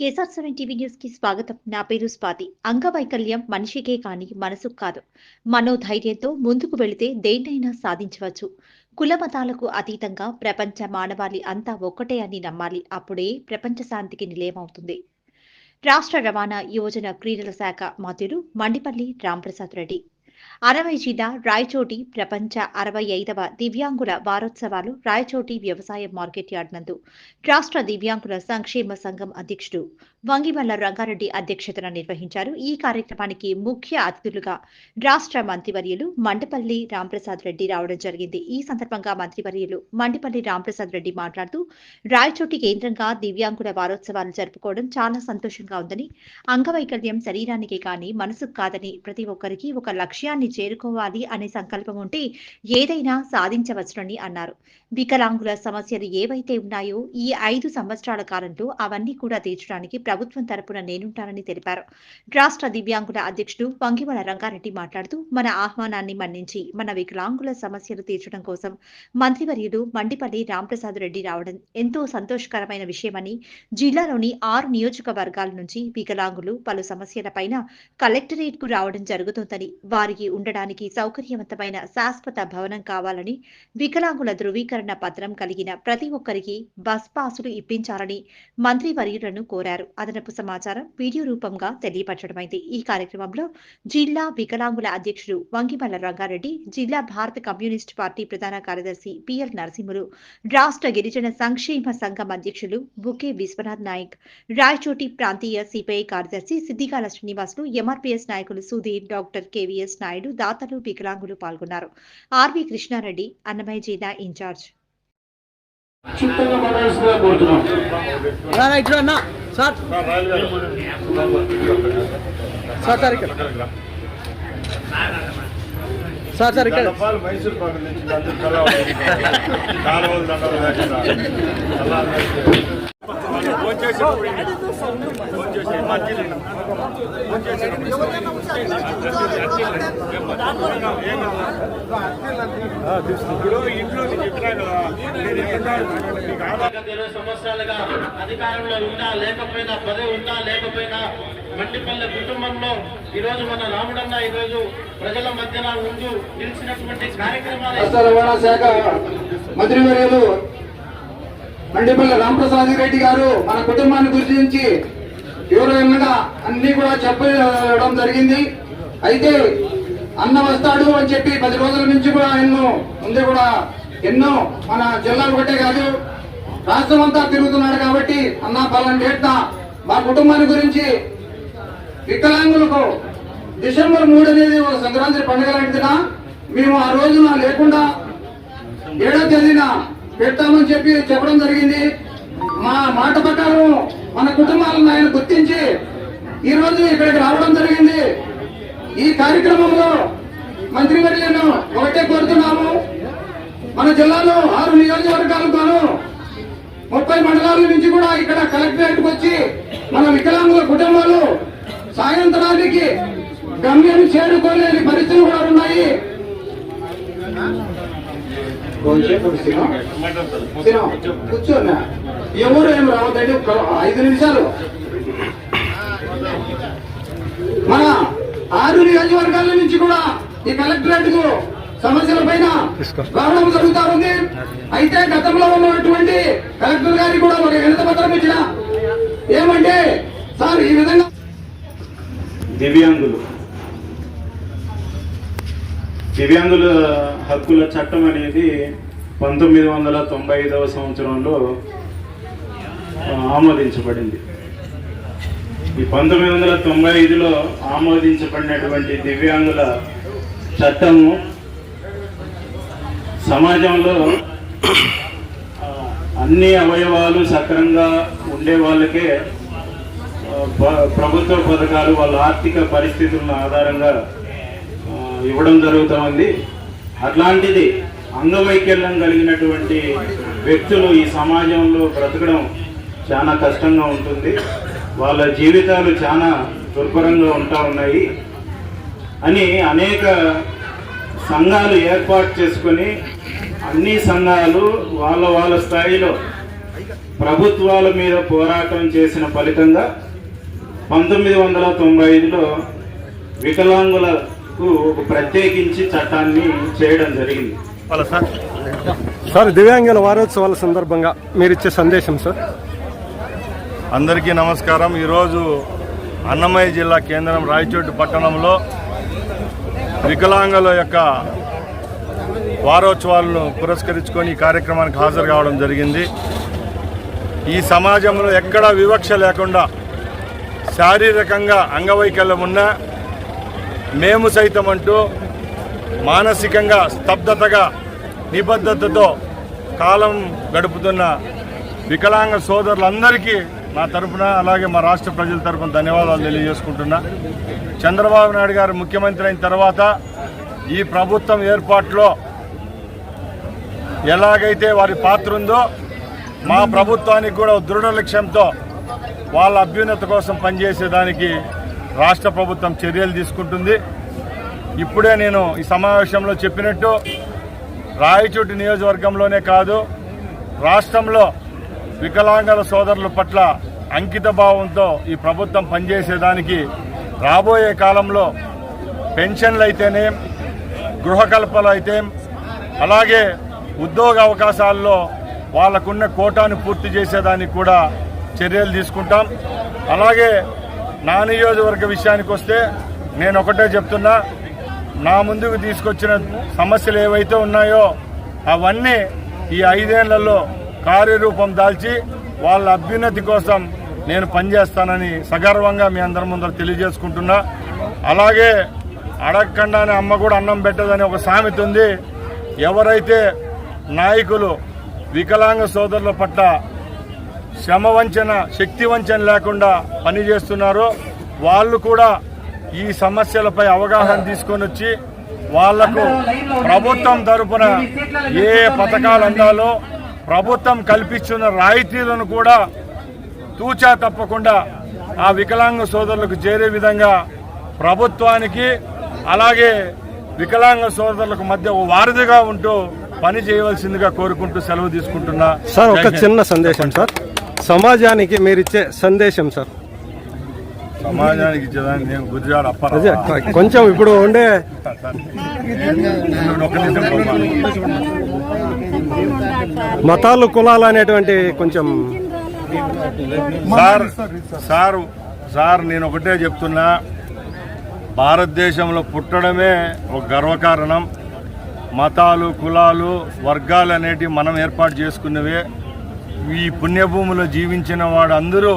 కేసార్ seven TV న్యూస్కి స్వాగతం. నా పేరు స్వాతి. అంగవైకల్యం మనిషికే కాని మనసుకు కాదు. మనోధైర్యంతో ముందుకు వెళితే దేన్నైనా సాధించవచ్చు. కుల మతాలకు అతీతంగా ప్రపంచ మానవాళి అంతా ఒక్కటే అని నమ్మాలి. అప్పుడే ప్రపంచ శాంతికి నిలయమవుతుంది రాష్ట్ర రవాణా యువజన క్రీడల శాఖ మంత్రులు మండిపల్లి రాంప్రసాద్ రెడ్డి. అరవై జిల్లా రాయచోటి ప్రపంచ అరవై ఐదవ దివ్యాంగుల వారోత్సవాలు రాయచోటి వ్యవసాయ మార్కెట్ యార్డ్ నందు. రాష్ట్ర దివ్యాంగుల సంక్షేమ సంఘం అధ్యక్షుడు వంగిమల్ల రంగారెడ్డి అధ్యక్షతన నిర్వహించారు. ఈ కార్యక్రమానికి ముఖ్య అతిథులుగా రాష్ట్ర మంత్రివర్యులు మండపల్లి రాంప్రసాద్ రెడ్డి రావడం జరిగింది. ఈ సందర్భంగా మంత్రివర్యులు మండిపల్లి రాంప్రసాద్ రెడ్డి మాట్లాడుతూ రాయచోటి కేంద్రంగా దివ్యాంగుల వారోత్సవాలు జరుపుకోవడం చాలా సంతోషంగా ఉందని అంగవైకల్యం శరీరానికి కానీ మనసుకు కాదని ప్రతి ఒక్కరికి ఒక లక్ష్యం లక్ష్యాన్ని చేరుకోవాలి అనే సంకల్పం ఉంటే ఏదైనా సాధించవచ్చునని అన్నారు. వికలాంగుల సమస్యలు ఏవైతే ఉన్నాయో ఈ ఐదు సంవత్సరాల కాలంలో అవన్నీ కూడా తీర్చడానికి ప్రభుత్వం తరపున నేనుంటానని తెలిపారు. రాష్ట్ర దివ్యాంగుల అధ్యక్షుడు వంగిమల రంగారెడ్డి మాట్లాడుతూ మన ఆహ్వానాన్ని మన్నించి మన వికలాంగుల సమస్యలు తీర్చడం కోసం మంత్రివర్యులు మండిపల్లి రాంప్రసాద్ రెడ్డి రావడం ఎంతో సంతోషకరమైన విషయమని జిల్లాలోని ఆరు నియోజకవర్గాల నుంచి వికలాంగులు పలు సమస్యలపైన కలెక్టరేట్కు రావడం జరుగుతోందని వారికి ఉండడానికి సౌకర్యవంతమైన శాశ్వత భవనం కావాలని వికలాంగుల ధృవీకరణ పత్రం కలిగిన ప్రతి ఒక్కరికి బస్ పాసులు ఇప్పించాలని మంత్రి వర్యులను కోరారు. అదనపు సమాచారం వీడియో రూపంగా తెలియపరచడమైంది. ఈ కార్యక్రమంలో జిల్లా వికలాంగుల అధ్యక్షుడు వంగిమల్ల రంగారెడ్డి జిల్లా భారత కమ్యూనిస్ట్ పార్టీ ప్రధాన కార్యదర్శి పిఎల్ నరసింహులు రాష్ట్ర గిరిజన సంక్షేమ సంఘం అధ్యక్షులు బుకే విశ్వనాథ్ నాయక్ రాయచోటి ప్రాంతీయ సిపిఐ కార్యదర్శి సిద్దిగాల శ్రీనివాసులు ఎంఆర్పీఎస్ నాయకులు సుధీర్ డాక్టర్ కేవీఎస్ నాయుడు దాతలు వికలాంగులు పాల్గొన్నారు. ఆర్వి కృష్ణారెడ్డి అన్నమయ్య జిల్లా ఇన్ఛార్జ్. సార్. సార్ ఇక్కడ. మైసూర్ పాకు నుంచి ఇప్పుడు ఇంట్లో చెప్పినా కదా ఇరవై సంవత్సరాలుగా అధికారంలో ఉన్నా లేకపోయినా పదవి ఉన్నా లేకపోయినా మండిపల్లె కుటుంబంలో ఈరోజు మన రాముడన్న ఈరోజు ప్రజల మధ్యన ఉంటూ నిలిచినటువంటి కార్యక్రమాలు. రవాణా శాఖ మంత్రివర్యులు మండిపల్లి రామప్రసాద్ రెడ్డి గారు మన కుటుంబాన్ని గురించి వివరంగా అన్ని కూడా చెప్పడం జరిగింది. అయితే అన్న వస్తాడు అని చెప్పి పది రోజుల నుంచి కూడా ఎన్నో ముందే కూడా ఎన్నో మన జిల్లా ఒకటే కాదు రాష్ట్రం అంతా తిరుగుతున్నాడు కాబట్టి అన్న పలాంటి ఏట మా కుటుంబాన్ని గురించి వికలాంగులకు డిసెంబర్ మూడు అనేది ఒక సంక్రాంతి పండుగ లాంటిదినా మేము ఆ రోజున లేకుండా ఏడో తేదీన పెడతామని చెప్పి చెప్పడం జరిగింది. మా మాట ప్రకారం మన కుటుంబాలను ఆయన గుర్తించి ఈ రోజు ఇక్కడికి రావడం జరిగింది. ఈ కార్యక్రమంలో మంత్రి మంత్రివర్యులను ఒకటే కోరుతున్నాము. మన జిల్లాలో ఆరు నియోజకవర్గాలతోను ముప్పై మండలాల నుంచి కూడా ఇక్కడ కలెక్టరేట్ వచ్చి మన వికలాంగుల కుటుంబాలు సాయంత్రానికి గమ్యం చేరుకోలేని పరిస్థితులు కూడా ఉన్నాయి. కొంచెంసేపు కూర్చోన్నా ఎవరు ఏం రావద్దండి ఐదు నిమిషాలు మన ఆరు నియోజకవర్గాల నుంచి కూడా ఈ కలెక్టరేట్కు సమస్యల పైన రావడం జరుగుతా ఉంది. అయితే గతంలో ఉన్నటువంటి కలెక్టర్ గారికి కూడా ఒక వినత పత్రం ఇచ్చిన. ఏమంటే సార్ ఈ విధంగా దివ్యాంగులు దివ్యాంగుల హక్కుల చట్టం అనేది పంతొమ్మిది వందల తొంభై ఐదవ సంవత్సరంలో ఆమోదించబడింది. ఈ పంతొమ్మిది వందల తొంభై ఐదులో ఆమోదించబడినటువంటి దివ్యాంగుల చట్టము సమాజంలో అన్ని అవయవాలు సక్రంగా ఉండే వాళ్ళకే ప్రభుత్వ పథకాలు వాళ్ళ ఆర్థిక పరిస్థితుల ఆధారంగా ఇవ్వడం జరుగుతూ ఉంది అట్లాంటిది అంగవైకల్యం కలిగినటువంటి వ్యక్తులు ఈ సమాజంలో బ్రతకడం చాలా కష్టంగా ఉంటుంది. వాళ్ళ జీవితాలు చాలా దుర్భరంగా ఉంటా ఉన్నాయి అని అనేక సంఘాలు ఏర్పాటు చేసుకొని అన్ని సంఘాలు వాళ్ళ వాళ్ళ స్థాయిలో ప్రభుత్వాల మీద పోరాటం చేసిన ఫలితంగా పంతొమ్మిది వందల తొంభై ఐదులో వికలాంగుల వికలాంగులకు ఒక ప్రత్యేకించి చట్టాన్ని చేయడం జరిగింది. సార్. సార్ దివ్యాంగుల వారోత్సవాల సందర్భంగా మీరు ఇచ్చే సందేశం సార్. అందరికీ నమస్కారం. ఈరోజు అన్నమయ్య జిల్లా కేంద్రం రాయచోటి పట్టణంలో వికలాంగుల యొక్క వారోత్సవాలను పురస్కరించుకొని ఈ కార్యక్రమానికి హాజరు కావడం జరిగింది. ఈ సమాజంలో ఎక్కడా వివక్ష లేకుండా శారీరకంగా అంగవైకల్యం ఉన్న మేము సైతం అంటూ మానసికంగా స్తబ్దతగా నిబద్ధతతో కాలం గడుపుతున్న వికలాంగ సోదరులందరికీ నా తరపున అలాగే మా రాష్ట్ర ప్రజల తరపున ధన్యవాదాలు తెలియజేసుకుంటున్నా. చంద్రబాబు నాయుడు గారు ముఖ్యమంత్రి అయిన తర్వాత ఈ ప్రభుత్వం ఏర్పాటులో ఎలాగైతే వారి పాత్ర ఉందో మా ప్రభుత్వానికి కూడా దృఢ లక్ష్యంతో వాళ్ళ అభ్యున్నత కోసం పనిచేసేదానికి రాష్ట్ర ప్రభుత్వం చర్యలు తీసుకుంటుంది. ఇప్పుడే నేను ఈ సమావేశంలో చెప్పినట్టు రాయచోటి నియోజకవర్గంలోనే కాదు రాష్ట్రంలో వికలాంగుల సోదరుల పట్ల అంకిత భావంతో ఈ ప్రభుత్వం పనిచేసేదానికి రాబోయే కాలంలో పెన్షన్లు అయితేనేం గృహకల్పలు అయితే అలాగే ఉద్యోగ అవకాశాల్లో వాళ్ళకున్న కోటాను పూర్తి చేసేదానికి కూడా చర్యలు తీసుకుంటాం. అలాగే నా నియోజకవర్గ విషయానికి వస్తే నేను ఒకటే చెప్తున్నా. నా ముందుకు తీసుకొచ్చిన సమస్యలు ఏవైతే ఉన్నాయో అవన్నీ ఈ ఐదేళ్ళలో కార్యరూపం దాల్చి వాళ్ళ అభ్యున్నతి కోసం నేను పనిచేస్తానని సగర్వంగా మీ అందరి ముందర తెలియజేసుకుంటున్నా. అలాగే అడగకుండానే అమ్మ కూడా అన్నం పెట్టదని ఒక సామెత ఉంది. ఎవరైతే నాయకులు వికలాంగ సోదరుల పట్ల శ్రమ వంచన శక్తి వంచన లేకుండా పనిచేస్తున్నారో. వాళ్ళు కూడా ఈ సమస్యలపై అవగాహన తీసుకొని వచ్చి వాళ్ళకు ప్రభుత్వం తరపున ఏ పథకాలు అందాలో ప్రభుత్వం కల్పిస్తున్న రాయితీలను కూడా తూచా తప్పకుండా ఆ వికలాంగ సోదరులకు చేరే విధంగా ప్రభుత్వానికి అలాగే వికలాంగ సోదరులకు మధ్య వారధిగా ఉంటూ పని చేయవలసిందిగా కోరుకుంటూ సెలవు తీసుకుంటున్నా. సార్ ఒక. చిన్న సందేశం సార్. సమాజానికి మీరు ఇచ్చే సందేశం సార్. సమాజానికి ఇచ్చేదాన్ని నేను గుజరాత్ కొంచెం ఇప్పుడు ఉండే. మతాలు కులాలు అనేటువంటి కొంచెం సార్ సార్ సార్ నేను ఒకటే చెప్తున్నా. భారతదేశంలో పుట్టడమే ఒక గర్వకారణం. మతాలు కులాలు వర్గాలు అనేటివి మనం ఏర్పాటు చేసుకున్నవే. ఈ పుణ్యభూమిలో జీవించిన వాడందరూ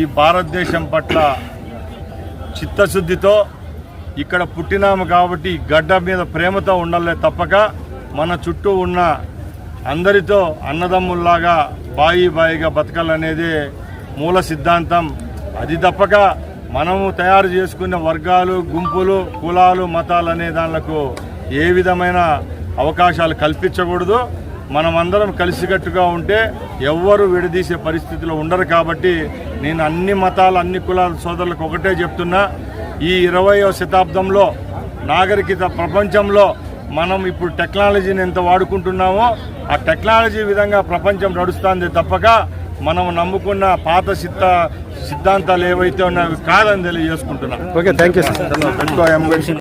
ఈ భారతదేశం పట్ల చిత్తశుద్ధితో ఇక్కడ పుట్టినాము కాబట్టి గడ్డ మీద ప్రేమతో ఉండాలే తప్పక. మన చుట్టూ ఉన్న అందరితో అన్నదమ్ముల్లాగా బాయి బాయిగా బతకాలనేది మూల సిద్ధాంతం. అది తప్పక మనము తయారు చేసుకున్న వర్గాలు గుంపులు కులాలు మతాలు అనే దానిలకు ఏ విధమైన అవకాశాలు కల్పించకూడదు. మనమందరం కలిసికట్టుగా ఉంటే ఎవ్వరు విడదీసే పరిస్థితిలో ఉండరు కాబట్టి నేను అన్ని మతాలు అన్ని కులాల సోదరులకు ఒకటే చెప్తున్నా. ఈ ఇరవయో శతాబ్దంలో నాగరికత ప్రపంచంలో మనం ఇప్పుడు టెక్నాలజీని ఎంత వాడుకుంటున్నామో ఆ టెక్నాలజీ విధంగా ప్రపంచం నడుస్తుంది తప్పక. మనం నమ్ముకున్న పాత సిద్ధ సిద్ధాంతాలు ఏవైతే ఉన్నాయో కాదని తెలియజేసుకుంటున్నాం. Okay thank you sir